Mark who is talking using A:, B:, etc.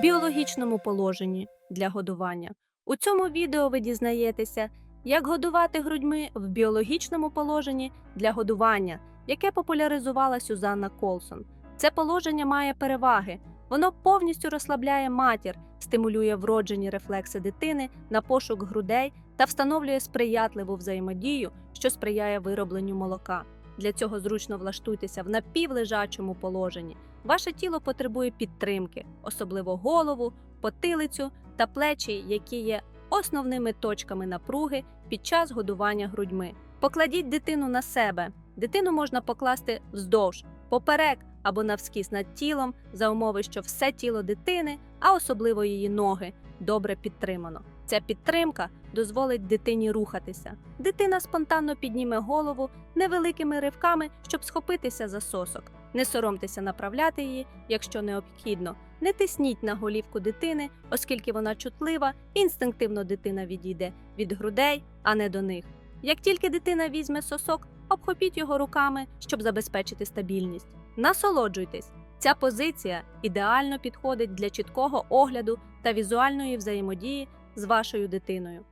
A: біологічному положенні для годування. У цьому відео ви дізнаєтеся, як годувати грудьми в біологічному положенні для годування, яке популяризувала Сюзанна Колсон. Це положення має переваги. Воно повністю розслабляє матір, стимулює вроджені рефлекси дитини на пошук грудей та встановлює сприятливу взаємодію, що сприяє виробленню молока. Для цього зручно влаштуйтеся в напівлежачому положенні. Ваше тіло потребує підтримки, особливо голову, потилицю та плечі, які є основними точками напруги під час годування грудьми. Покладіть дитину на себе. Дитину можна покласти вздовж, поперек або навскіз над тілом за умови, що все тіло дитини, а особливо її ноги, добре підтримано. Ця підтримка дозволить дитині рухатися. Дитина спонтанно підніме голову невеликими ривками, щоб схопитися за сосок. Не соромтеся направляти її, якщо необхідно. Не тисніть на голівку дитини, оскільки вона чутлива, інстинктивно дитина відійде від грудей, а не до них. Як тільки дитина візьме сосок, обхопіть його руками, щоб забезпечити стабільність. Насолоджуйтесь. Ця позиція ідеально підходить для чіткого огляду та візуальної взаємодії з вашою дитиною.